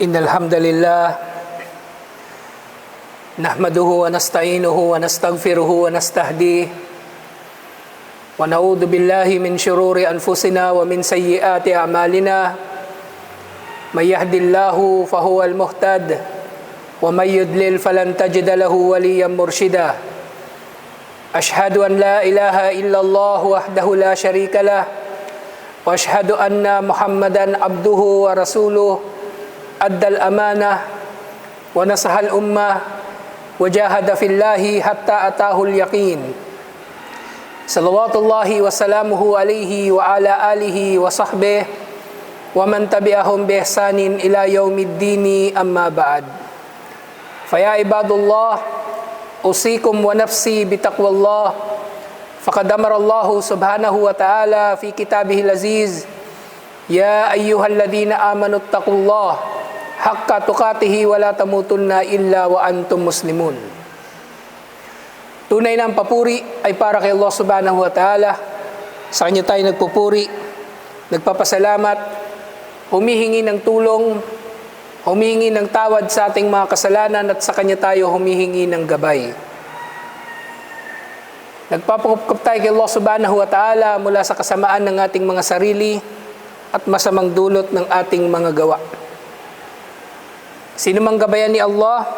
إن الحمد لله نحمده ونستعينه ونستغفره ونستهديه ونعوذ بالله من شرور أنفسنا ومن سيئات أعمالنا من يهد الله فهو المهتد ومن يدلل فلن تجد له وليا مرشدا أشهد أن لا إله إلا الله وحده لا شريك له وأشهد أن محمدا عبده ورسوله أدى الأمانة ونصح الأمة وجاهد في الله حتى أتاه اليقين. صلوات الله وسلامه عليه وعلى آله وصحبه ومن تبعهم بإحسان إلى يوم الدين أما بعد. فيا عباد الله أوصيكم ونفسي بتقوى الله. فقد أمر الله سبحانه وتعالى في كتابه العزيز يا أيها الذين آمنوا اتقوا الله hakka tukatihi wala tamutunna illa wa antum muslimun. Tunay ng papuri ay para kay Allah subhanahu wa ta'ala. Sa kanya tayo nagpupuri, nagpapasalamat, humihingi ng tulong, humihingi ng tawad sa ating mga kasalanan at sa kanya tayo humihingi ng gabay. Nagpapakupkup tayo kay Allah subhanahu wa ta'ala mula sa kasamaan ng ating mga sarili at masamang dulot ng ating mga gawa. Sino mang gabayan ni Allah,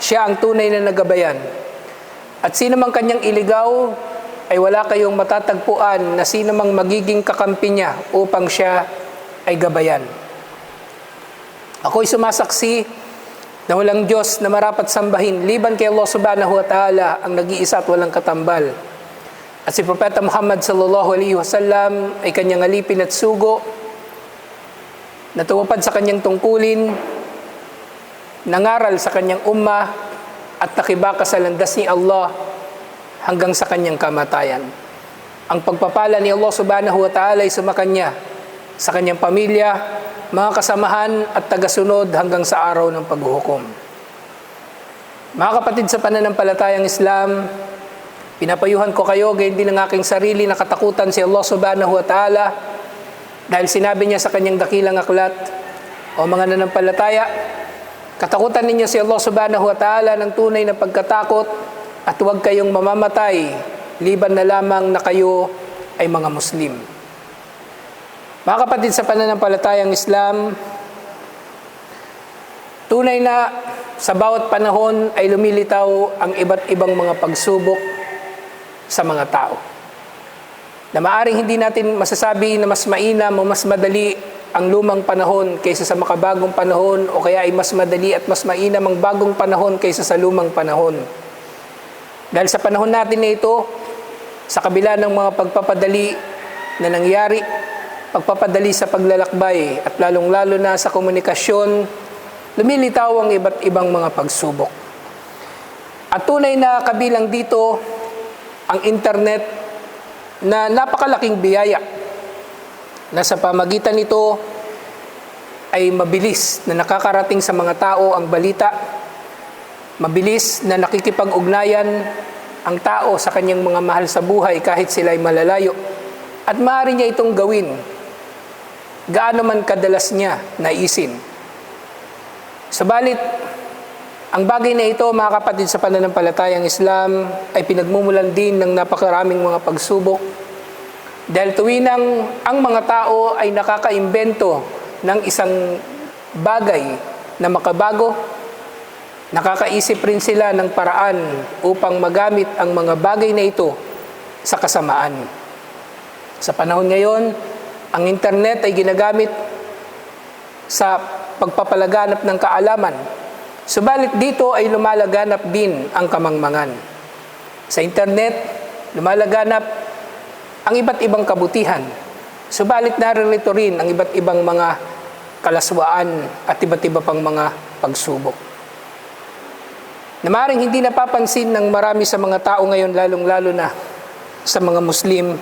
siya ang tunay na nagabayan. At sino mang kanyang iligaw, ay wala kayong matatagpuan na sino mang magiging kakampi niya upang siya ay gabayan. Ako'y sumasaksi na walang Diyos na marapat sambahin liban kay Allah subhanahu wa ta'ala ang nag-iisa at walang katambal. At si Propeta Muhammad sallallahu alaihi wasallam ay kanyang alipin at sugo na tumupad sa kanyang tungkulin, nangaral sa kanyang umma at nakibaka sa landas ni Allah hanggang sa kanyang kamatayan. Ang pagpapala ni Allah subhanahu wa ta'ala ay sumakanya sa kanyang pamilya, mga kasamahan at tagasunod hanggang sa araw ng paghuhukom. Mga kapatid sa pananampalatayang Islam, pinapayuhan ko kayo, gayon din ang aking sarili na katakutan si Allah subhanahu wa ta'ala dahil sinabi niya sa kanyang dakilang aklat, o mga nanampalataya, katakutan ninyo si Allah subhanahu wa ta'ala ng tunay na pagkatakot at huwag kayong mamamatay liban na lamang na kayo ay mga Muslim. Mga kapatid sa pananampalatayang Islam, tunay na sa bawat panahon ay lumilitaw ang iba't ibang mga pagsubok sa mga tao. Na maaring hindi natin masasabi na mas mainam o mas madali ang lumang panahon kaysa sa makabagong panahon o kaya ay mas madali at mas mainam ang bagong panahon kaysa sa lumang panahon. Dahil sa panahon natin na ito, sa kabila ng mga pagpapadali na nangyari, pagpapadali sa paglalakbay at lalong-lalo na sa komunikasyon, lumilitaw ang iba't ibang mga pagsubok. At tunay na kabilang dito ang internet na napakalaking biyaya na sa pamagitan nito ay mabilis na nakakarating sa mga tao ang balita, mabilis na nakikipag-ugnayan ang tao sa kanyang mga mahal sa buhay kahit sila ay malalayo. At maaari niya itong gawin gaano man kadalas niya naisin. Sabalit, ang bagay na ito, mga kapatid sa pananampalatayang Islam, ay pinagmumulan din ng napakaraming mga pagsubok dahil tuwinang ang mga tao ay nakakaimbento ng isang bagay na makabago, nakakaisip rin sila ng paraan upang magamit ang mga bagay na ito sa kasamaan. Sa panahon ngayon, ang internet ay ginagamit sa pagpapalaganap ng kaalaman. Subalit dito ay lumalaganap din ang kamangmangan. Sa internet, lumalaganap ang iba't ibang kabutihan. Subalit naririto rin ang iba't ibang mga kalaswaan at iba't iba pang mga pagsubok. Na hindi napapansin ng marami sa mga tao ngayon, lalong-lalo na sa mga Muslim,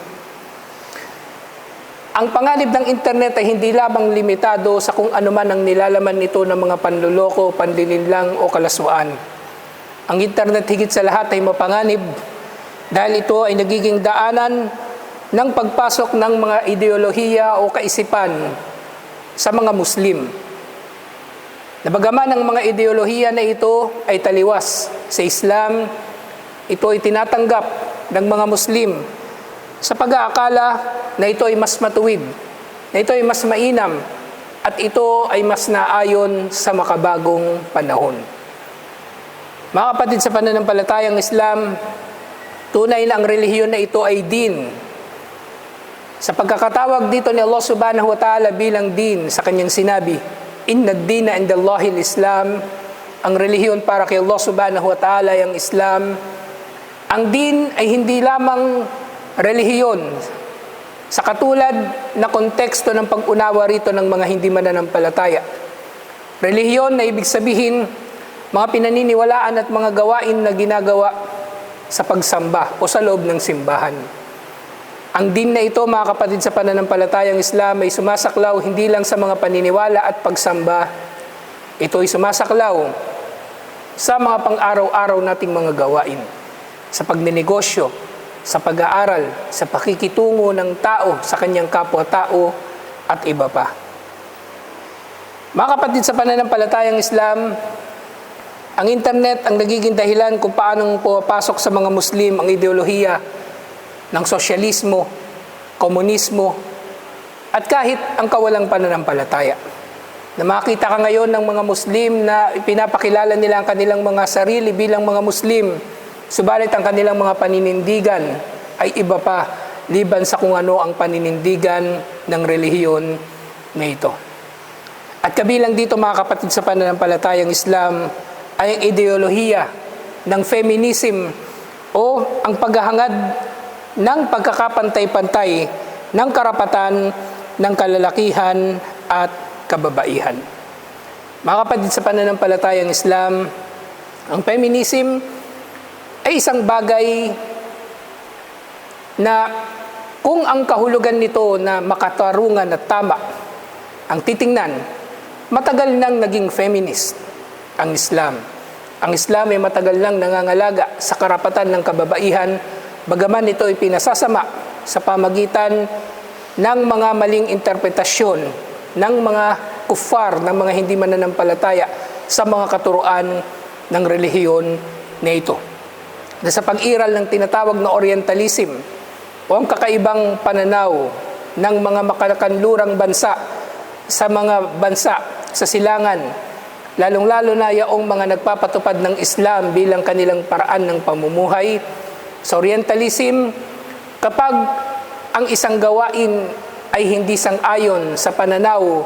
ang panganib ng internet ay hindi lamang limitado sa kung ano man ang nilalaman nito ng mga panluloko, panlilinlang o kalaswaan. Ang internet higit sa lahat ay mapanganib dahil ito ay nagiging daanan ng pagpasok ng mga ideolohiya o kaisipan sa mga Muslim. Na bagaman ang mga ideolohiya na ito ay taliwas sa Islam, ito ay tinatanggap ng mga Muslim sa pag-aakala na ito ay mas matuwid, na ito ay mas mainam, at ito ay mas naayon sa makabagong panahon. Mga kapatid sa pananampalatayang Islam, tunay na ang relihiyon na ito ay din. Sa pagkakatawag dito ni Allah subhanahu wa ta'ala bilang din sa kanyang sinabi, Inna dina indallahi islam ang relihiyon para kay Allah subhanahu wa ta'ala ang Islam. Ang din ay hindi lamang relihiyon sa katulad na konteksto ng pag-unawa rito ng mga hindi mananampalataya. Relihiyon na ibig sabihin, mga pinaniniwalaan at mga gawain na ginagawa sa pagsamba o sa loob ng simbahan. Ang din na ito, mga kapatid sa pananampalatayang Islam, ay sumasaklaw hindi lang sa mga paniniwala at pagsamba. Ito ay sumasaklaw sa mga pang-araw-araw nating mga gawain, sa pagninegosyo, sa pag-aaral, sa pakikitungo ng tao sa kanyang kapwa-tao at iba pa. Mga kapatid sa pananampalatayang Islam, ang internet ang nagiging dahilan kung paano pumapasok sa mga Muslim ang ideolohiya ng sosyalismo, komunismo, at kahit ang kawalang pananampalataya. Na makita ka ngayon ng mga Muslim na pinapakilala nila ang kanilang mga sarili bilang mga Muslim, subalit ang kanilang mga paninindigan ay iba pa liban sa kung ano ang paninindigan ng relihiyon na ito. At kabilang dito mga kapatid sa pananampalatayang Islam ay ang ideolohiya ng feminism o ang paghahangad ng pagkakapantay-pantay ng karapatan ng kalalakihan at kababaihan. Mga kapatid sa pananampalatayang Islam, ang feminism ay isang bagay na kung ang kahulugan nito na makatarungan at tama ang titingnan, matagal nang naging feminist ang Islam. Ang Islam ay matagal nang nangangalaga sa karapatan ng kababaihan, bagaman ito ay pinasasama sa pamagitan ng mga maling interpretasyon ng mga kufar, ng mga hindi mananampalataya sa mga katuruan ng relihiyon na ito. Na sa pag-iral ng tinatawag na Orientalism o ang kakaibang pananaw ng mga makakanlurang bansa sa mga bansa sa silangan, lalong-lalo na yaong mga nagpapatupad ng Islam bilang kanilang paraan ng pamumuhay. Sa Orientalism, kapag ang isang gawain ay hindi sang-ayon sa pananaw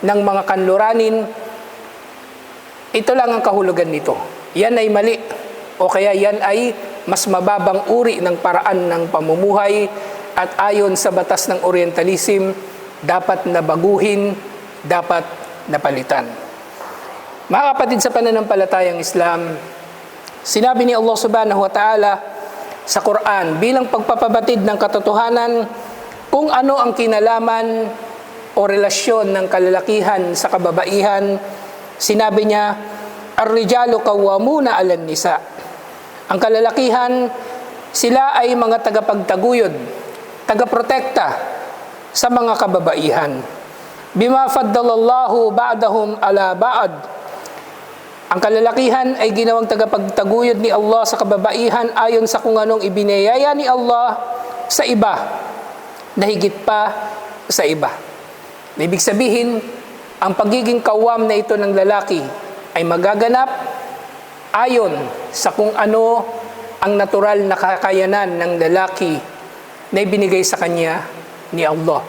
ng mga kanluranin, ito lang ang kahulugan nito. Yan ay mali o kaya yan ay mas mababang uri ng paraan ng pamumuhay at ayon sa batas ng Orientalism, dapat na baguhin, dapat napalitan. Mga kapatid sa pananampalatayang Islam, sinabi ni Allah subhanahu wa ta'ala sa Quran bilang pagpapabatid ng katotohanan kung ano ang kinalaman o relasyon ng kalalakihan sa kababaihan, sinabi niya, Ar-rijalu kawwamuna 'alan nisa. Ang kalalakihan, sila ay mga tagapagtaguyod, tagaprotekta sa mga kababaihan. Bima faddalallahu ba'dahum ala ba'd. Ang kalalakihan ay ginawang tagapagtaguyod ni Allah sa kababaihan ayon sa kung anong ibinayaya ni Allah sa iba na higit pa sa iba. Ibig sabihin, ang pagiging kawam na ito ng lalaki ay magaganap ayon sa kung ano ang natural na kakayanan ng lalaki na ibinigay sa kanya ni Allah.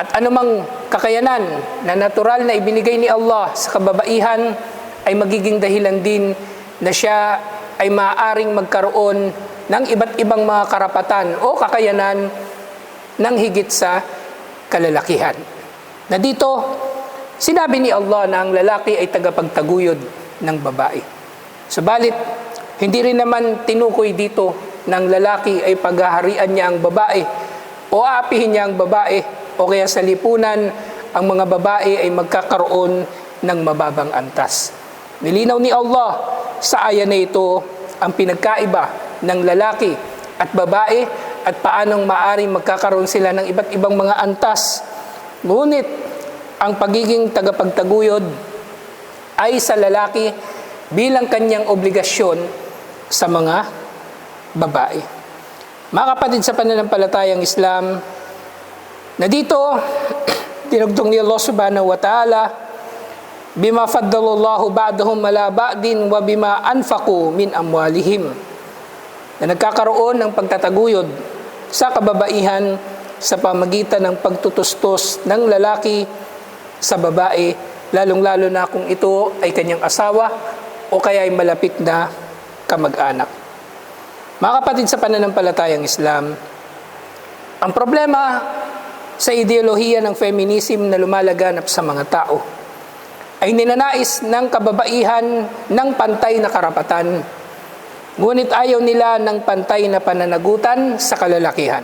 At anumang kakayanan na natural na ibinigay ni Allah sa kababaihan ay magiging dahilan din na siya ay maaaring magkaroon ng iba't ibang mga karapatan o kakayanan ng higit sa kalalakihan. Na dito, sinabi ni Allah na ang lalaki ay tagapagtaguyod ng babae. Subalit, hindi rin naman tinukoy dito ng lalaki ay paghaharian niya ang babae o aapihin niya ang babae o kaya sa lipunan ang mga babae ay magkakaroon ng mababang antas. Nilinaw ni Allah sa aya na ito ang pinagkaiba ng lalaki at babae at paanong maaring magkakaroon sila ng iba't ibang mga antas. Ngunit ang pagiging tagapagtaguyod ay sa lalaki bilang kanyang obligasyon sa mga babae. Mga kapatid sa pananampalatayang Islam, na dito, tinugtong ni Allah subhanahu wa ta'ala, bima faddalallahu ba'dahum ala ba'din wa bima anfaqu min amwalihim. Na nagkakaroon ng pagtataguyod sa kababaihan sa pamagitan ng pagtutustos ng lalaki sa babae, lalong-lalo na kung ito ay kanyang asawa o kaya ay malapit na kamag-anak. Mga kapatid sa pananampalatayang Islam, ang problema sa ideolohiya ng feminism na lumalaganap sa mga tao ay ninanais ng kababaihan ng pantay na karapatan. Ngunit ayaw nila ng pantay na pananagutan sa kalalakihan.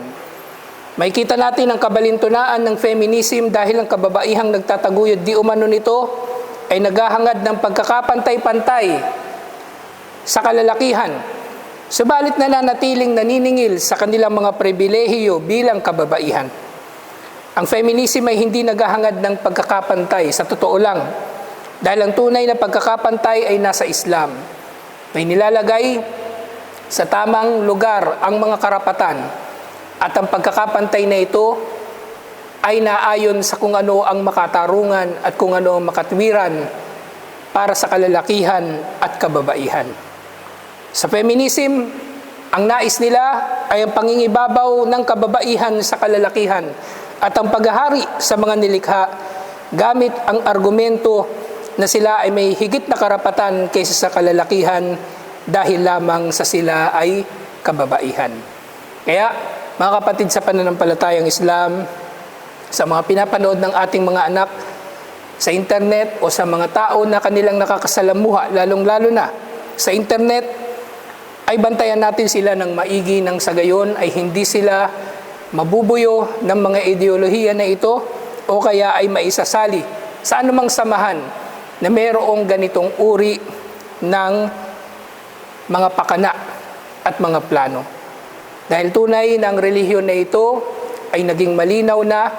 May kita natin ang kabalintunaan ng feminism dahil ang kababaihang nagtataguyod di umano nito ay naghahangad ng pagkakapantay-pantay sa kalalakihan. Subalit nananatiling naniningil sa kanilang mga pribilehiyo bilang kababaihan. Ang feminism ay hindi naghahangad ng pagkakapantay sa totoo lang dahil ang tunay na pagkakapantay ay nasa Islam. May nilalagay sa tamang lugar ang mga karapatan at ang pagkakapantay na ito ay naayon sa kung ano ang makatarungan at kung ano ang makatwiran para sa kalalakihan at kababaihan. Sa feminism, ang nais nila ay ang pangingibabaw ng kababaihan sa kalalakihan at ang paghahari sa mga nilikha gamit ang argumento na sila ay may higit na karapatan kaysa sa kalalakihan dahil lamang sa sila ay kababaihan. Kaya, mga kapatid sa pananampalatayang Islam, sa mga pinapanood ng ating mga anak sa internet o sa mga tao na kanilang nakakasalamuha, lalong-lalo na sa internet, ay bantayan natin sila ng maigi ng sa gayon ay hindi sila mabubuyo ng mga ideolohiya na ito o kaya ay maisasali sa anumang samahan na mayroong ganitong uri ng mga pakana at mga plano. Dahil tunay na ang relihiyon na ito ay naging malinaw na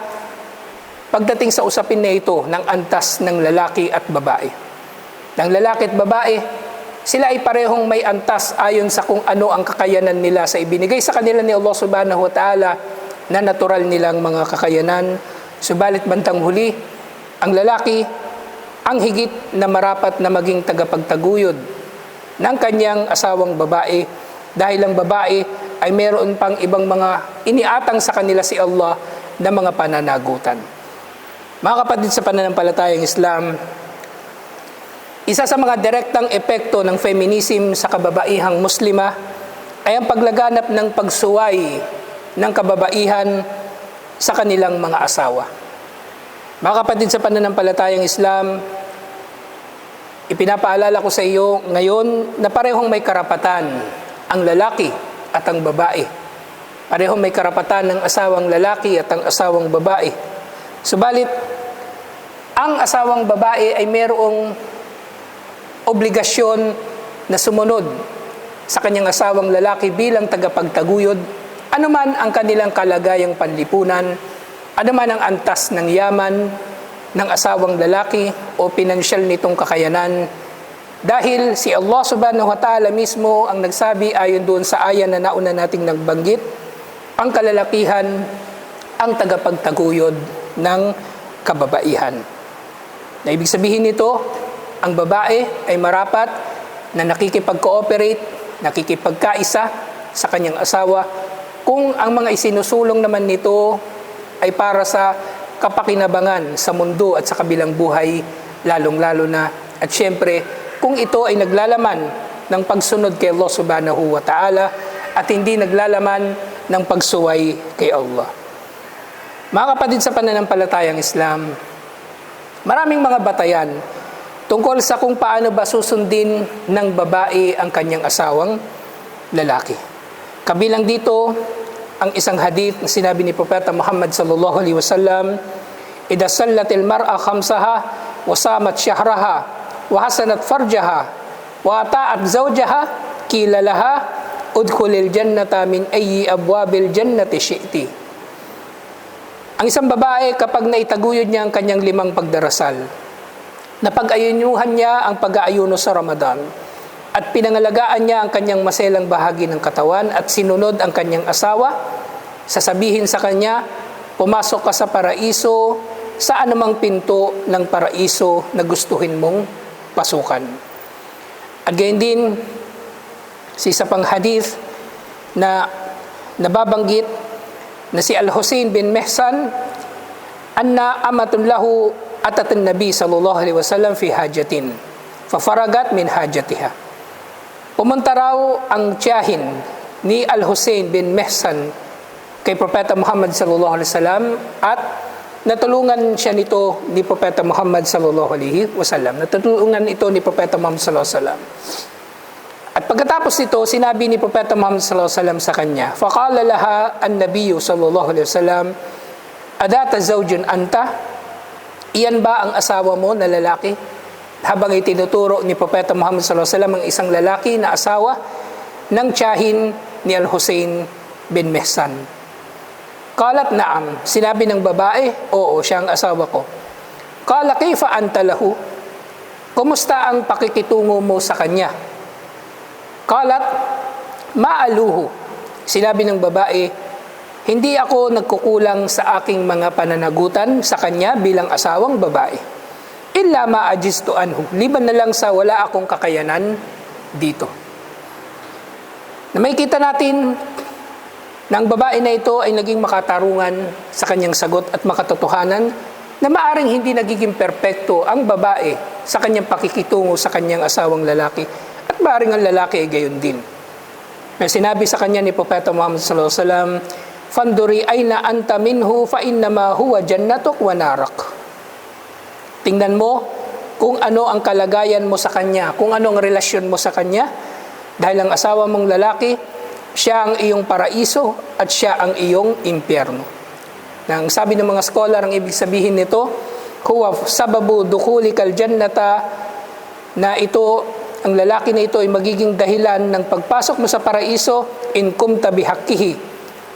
pagdating sa usapin na ito ng antas ng lalaki at babae. Ng lalaki at babae, sila ay parehong may antas ayon sa kung ano ang kakayanan nila sa ibinigay sa kanila ni Allah subhanahu wa ta'ala na natural nilang mga kakayanan. Subalit bantang huli, ang lalaki ang higit na marapat na maging tagapagtaguyod ng kanyang asawang babae dahil ang babae ay meron pang ibang mga iniatang sa kanila si Allah na mga pananagutan. Mga kapatid sa pananampalatayang Islam, isa sa mga direktang epekto ng feminism sa kababaihang muslima ay ang paglaganap ng pagsuway ng kababaihan sa kanilang mga asawa. Mga kapatid sa pananampalatayang Islam, ipinapaalala ko sa iyo ngayon na parehong may karapatan ang lalaki at ang babae. Parehong may karapatan ng asawang lalaki at ang asawang babae. Subalit, ang asawang babae ay mayroong obligasyon na sumunod sa kanyang asawang lalaki bilang tagapagtaguyod, anuman ang kanilang kalagayang panlipunan, anuman ang antas ng yaman ng asawang lalaki o pinansyal nitong kakayanan, dahil si Allah subhanahu wa ta'ala mismo ang nagsabi ayon doon sa ayan na nauna nating nagbanggit, ang kalalakihan ang tagapagtaguyod ng kababaihan. Na ibig sabihin nito, ang babae ay marapat na nakikipag-cooperate, nakikipagkaisa sa kanyang asawa kung ang mga isinusulong naman nito ay para sa kapakinabangan sa mundo at sa kabilang buhay, lalong-lalo na. At syempre, kung ito ay naglalaman ng pagsunod kay Allah subhanahu wa ta'ala at hindi naglalaman ng pagsuway kay Allah. Mga kapatid sa pananampalatayang Islam, maraming mga batayan tungkol sa kung paano ba susundin ng babae ang kanyang asawang lalaki. Kabilang dito ang isang hadith na sinabi ni Propeta Muhammad sallallahu alaihi wasallam, "Idza sallatil mar'a khamsaha wa samat shahraha wa hasanat farjaha wa ata'at zawjaha qila laha udkhulil jannata min ayyi abwabil jannati syi'ti." Ang isang babae kapag naitaguyod niya ang kanyang limang pagdarasal, Napag-ayunuhan niya ang pag-aayuno sa Ramadan at pinangalagaan niya ang kanyang maselang bahagi ng katawan at sinunod ang kanyang asawa, sasabihin sa kanya, pumasok ka sa paraiso sa anumang pinto ng paraiso na gustuhin mong pasukan. At gayon din, sa isa pang hadith na nababanggit na si Al-Hussein bin Mehsan anna amatun lahu atat nabi sallallahu alaihi wasallam fi hajatin fafaragat min hajatiha pumunta raw ang tiyahin ni Al-Hussein bin Mehsan kay Propeta Muhammad sallallahu alaihi wasallam at natulungan siya nito ni Propeta Muhammad sallallahu alaihi wasallam natulungan ito ni Propeta Muhammad sallallahu alaihi wasallam at pagkatapos nito, sinabi ni Propeta Muhammad sallallahu alaihi wasallam sa kanya, "Faqala laha an-nabiyyu sallallahu alaihi wasallam, adata zawjun anta? Iyan ba ang asawa mo na lalaki?" Habang itinuturo ni Propeta Muhammad sallallahu wasallam ang isang lalaki na asawa ng tiyahin ni Al-Hussein bin Mehsan. Kalat naam, sinabi ng babae, oo, siya ang asawa ko. Kala kayfa anta lahu? Kumusta ang pakikitungo mo sa kanya? Kalat, maaluhu. Sinabi ng babae, hindi ako nagkukulang sa aking mga pananagutan sa kanya bilang asawang babae. Illa maajistu anhu. Liban na lang sa wala akong kakayanan dito. Na may kita natin na ang babae na ito ay naging makatarungan sa kanyang sagot at makatotohanan na maaring hindi nagiging perpekto ang babae sa kanyang pakikitungo sa kanyang asawang lalaki at maaring ang lalaki ay gayon din. May sinabi sa kanya ni Propeta Muhammad sallallahu alaihi wasallam, "Fanduri aina anta minhu fa innama huwa jannatuk wa narak." Tingnan mo kung ano ang kalagayan mo sa kanya, kung ano ang relasyon mo sa kanya, dahil ang asawa mong lalaki, siya ang iyong paraiso at siya ang iyong impyerno. Nang sabi ng mga scholar, ang ibig sabihin nito, huwa sababu dukulikal jannata na ito ang lalaki na ito ay magiging dahilan ng pagpasok mo sa paraiso in kumta bihakkihi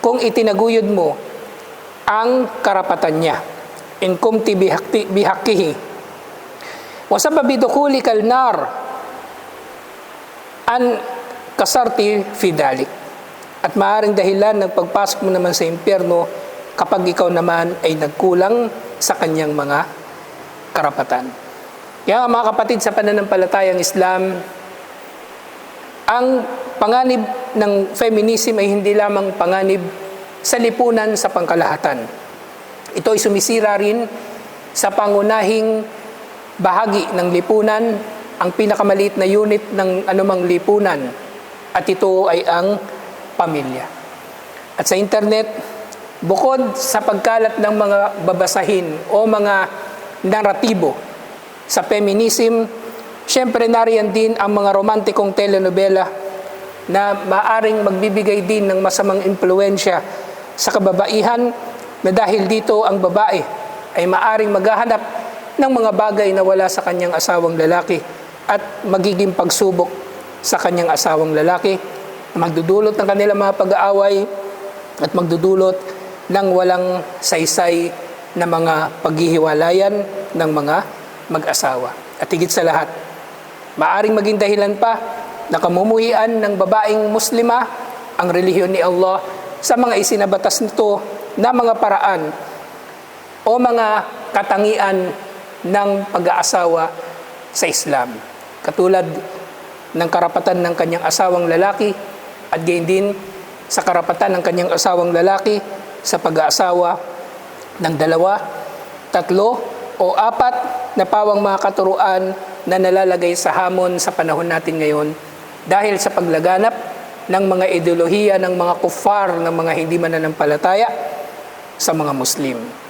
kung itinaguyod mo ang karapatan niya in kumti bihakti, bihakkihi wa sababi dukulikal nar an kasarti fidalik at maaring dahilan ng pagpasok mo naman sa impyerno kapag ikaw naman ay nagkulang sa kanyang mga karapatan. Kaya mga kapatid sa pananampalatayang Islam, ang panganib ng feminism ay hindi lamang panganib sa lipunan sa pangkalahatan. Ito ay sumisira rin sa pangunahing bahagi ng lipunan, ang pinakamaliit na unit ng anumang lipunan, at ito ay ang pamilya. At sa internet, bukod sa pagkalat ng mga babasahin o mga naratibo sa feminism, syempre nariyan din ang mga romantikong telenovela na maaring magbibigay din ng masamang impluensya sa kababaihan na dahil dito ang babae ay maaring maghahanap ng mga bagay na wala sa kanyang asawang lalaki at magiging pagsubok sa kanyang asawang lalaki na magdudulot ng kanilang mga pag-aaway at magdudulot ng walang saysay na mga paghihiwalayan ng mga mag-asawa. At higit sa lahat, maaring maging dahilan pa na kamumuhian ng babaeng muslima ang relihiyon ni Allah sa mga isinabatas nito na mga paraan o mga katangian ng pag-aasawa sa Islam. Katulad ng karapatan ng kanyang asawang lalaki at gayon din sa karapatan ng kanyang asawang lalaki sa pag-aasawa ng dalawa, tatlo o apat na pawang mga katuruan na nalalagay sa hamon sa panahon natin ngayon dahil sa paglaganap ng mga ideolohiya ng mga kuffar ng mga hindi mananampalataya sa mga Muslim.